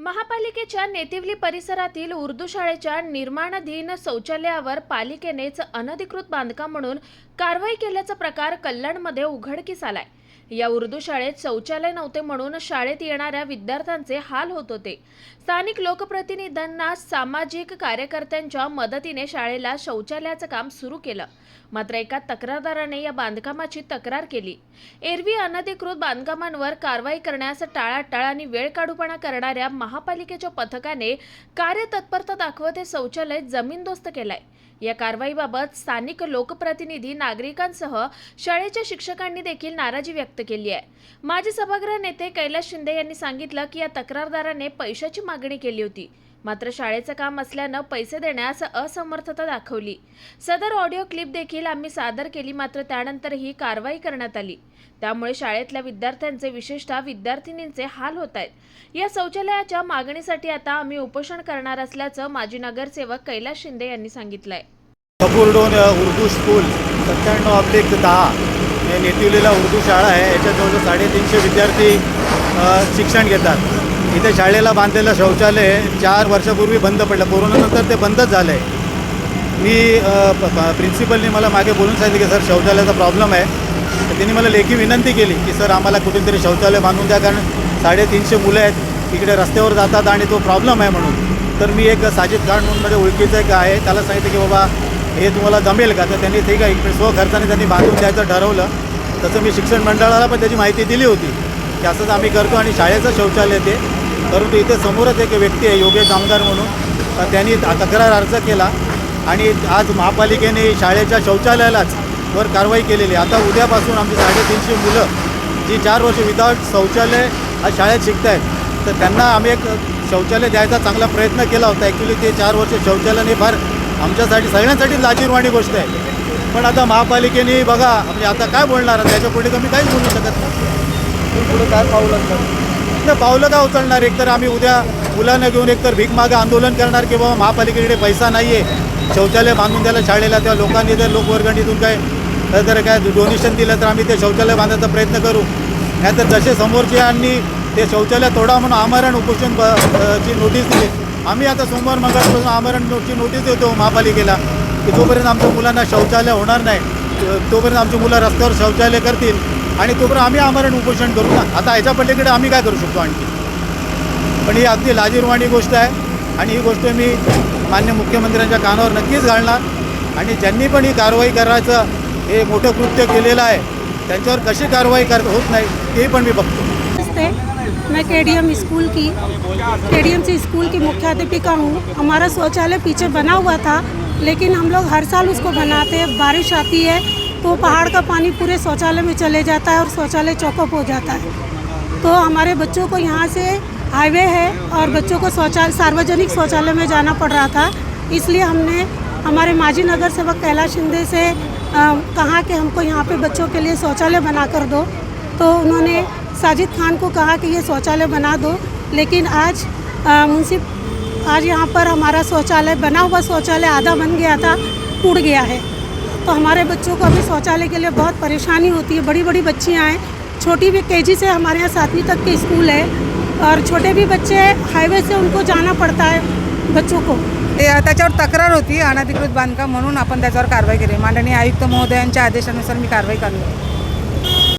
महापालिकेच्या नेतिवली परिसरातील उर्दू शाळेच्या निर्माणाधीन शौचालयावर पालिकेनेच अनधिकृत बांधकाम म्हणून कारवाई केल्याचा प्रकार कल्याणमध्ये उघडकीस आलाय. या उर्दू शाळेत शौचालय नव्हते म्हणून शाळेत येणाऱ्या विद्यार्थ्यांचे हाल होत होते. स्थानिक लोकप्रतिनिधींना सामाजिक कार्यकर्त्यांच्या मदतीने शाळेला शौचालयाचं काम सुरू केलं. मात्र एका तक्रारदाराने या बांधकामाची तक्रार केली. एरवी अनधिकृत बांधकामांवर कारवाई करण्यास टाळाटाळ आणि वेळ काढूपणा करणाऱ्या महापालिकेच्या पथकाने कार्यतत्परता दाखवत हे शौचालय जमीनदोस्त केलाय. या कारवाईबाबत स्थानिक लोकप्रतिनिधी नागरिकांसह शाळेच्या शिक्षकांनी देखील नाराजी व्यक्त केली आहे. माजी सभागृह नेते कैलास शिंदे यांनी सांगितलं की या तक्रारदाराने पैशाची मागणी केली होती. मात्र शाळेचं काम असल्यानं पैसे देण्यास असमर्थता दाखवली. सदर ऑडिओ क्लिप देखील आम्ही सादर केली मात्र त्यानंतर ही कारवाई करण्यात आली. त्यामुळे शाळेतल्या विद्यार्थ्यांचे विशेषतः विद्यार्थिनींचे हाल होत आहेत. या शौचालयाच्या मागणीसाठी आता आम्ही उपोषण करणार असल्याचं माजी नगरसेवक कैलास शिंदे यांनी सांगितलंय. कपूरडोन उर्दू स्कूल सत्त्याण्णव अब्लिक दहा हे नेटिवलीला उर्दू शाळा आहे. याच्यात जवळजवळ साडेतीनशे विद्यार्थी शिक्षण घेतात. इथे शाळेला बांधलेलं शौचालय चार वर्षापूर्वी बंद पडलं. कोरोनानंतर ते बंदच झालं आहे मी प्रिन्सिपलनी मला मागे बोलून सांगितलं की सर शौचालयाचा प्रॉब्लेम आहे. तर त्यांनी मला लेखी विनंती केली की सर आम्हाला कुठेतरी शौचालय बांधून द्या कारण साडेतीनशे मुलं आहेत तिकडे रस्त्यावर जातात आणि तो प्रॉब्लेम आहे म्हणून. तर मी एक साजिद खान म्हणून माझ्या ओळखीचं एक आहे त्याला सांगितलं की बाबा हे तुम्हाला जमेल का? तर त्यांनी ठीक आहे इकडे स्वखर्चाने त्यांनी बांधून द्यायचं ठरवलं. तसं मी शिक्षण मंडळाला पण त्याची माहिती दिली होती की असंच आम्ही करतो आणि शाळेचं शौचालय ते परंतु इथे समोरच एक व्यक्ती आहे योगेश कामगार म्हणून. तर त्यांनी तक्रार अर्ज केला आणि आज महापालिकेने शाळेच्या शौचालयालाच वर कारवाई केलेली आता उद्यापासून आमची साडेतीनशे मुलं जी चार वर्ष विदाउट शौचालय आज शाळेत शिकत आहेत तर त्यांना आम्ही एक शौचालय द्यायचा चांगला प्रयत्न केला होता. ॲक्च्युली ते चार वर्ष शौचालयाने फार आमच्यासाठी सगळ्यांसाठी लाजीरवाणी गोष्ट आहे. पण आता महापालिकेने बघा म्हणजे आता काय बोलणार? त्याच्या पुढे कमी काहीच बोलू शकत नाही. पुढे काय पाहू पावलं नाही पावलं का उचलणार? एकतर आम्ही उद्या मुलांना घेऊन एकतर भीक मागे आंदोलन करणार की बाबा महापालिकेकडे पैसा नाही आहे शौचालय बांधून द्यायला शाळेला त्या लोकांनी जर लोकवर्गणीतून काय जर काय डोनेशन दिलं तर आम्ही ते शौचालय बांधायचा प्रयत्न करू. नाहीतर जसे समोरच्यांनी ते शौचालय तोडा म्हणून आमरण उपोषण ची नोटीस दिली. आम्ही आता सोमवार मंगळपासून आमरणची नोटीस देतो महापालिकेला की जोपर्यंत आमच्या मुलांना शौचालय होणार नाही तोपर्यंत आमची मुलं रस्त्यावर शौचालय करतील. आणि तोपर्यंत आम्ही आमरण उपोषण करू ना. आता ह्याच्या पलीकडे आम्ही काय करू शकतो आणखी? पण ही अगदी लाजीरवाणी गोष्ट आहे आणि ही गोष्ट मी मान्य मुख्यमंत्र्यांच्या कानावर नक्कीच घालणार. आणि ज्यांनी पण ही कारवाई करायचं हे मोठं कृत्य केलेलं आहे त्यांच्यावर कशी कारवाई कर होत नाही ते पण मी बघतो. मैं के डी एम स्कूल की K D M S school की मुख्याध्यापिका हूँ। हमारा शौचालय पीछे बना हुआ था लेकिन हम लोग हर साल उसको बनाते हैं। बारिश आती है तो पहाड़ का पानी पूरे शौचालय में चले जाता है और शौचालय चौकअप हो जाता है। तो हमारे बच्चों को यहाँ से हाईवे है और बच्चों को शौचालय सार्वजनिक शौचालय में जाना पड़ रहा था। इसलिए हमने, हमारे माजी नगर सेवक कैलाश शिंदे से कहा कि हमको यहाँ पे बच्चों के लिए शौचालय बना कर दो। तो उन्होंने साजिद खान को कहा कि ये शौचालय बना दो। लेकिन आज मुंशी, आज यहाँ पर हमारा शौचालय, बना हुआ शौचालय आधा बन गया था, टूट गया है। तो हमारे बच्चों को अभी शौचालय के लिए बहुत परेशानी होती है। बड़ी बड़ी बच्चियाँ हैं। छोटी भी के से हमारे यहाँ सातवीं तक के स्कूल है और छोटे भी बच्चे हाईवे से उनको जाना पड़ता है बच्चों को। त्याच्यावर तक्रार होती अनधिकृत बांधकाम म्हणून आपण त्याच्यावर कारवाई केली. माननीय आयुक्त महोदयांच्या आदेशानुसार मी कारवाई करणार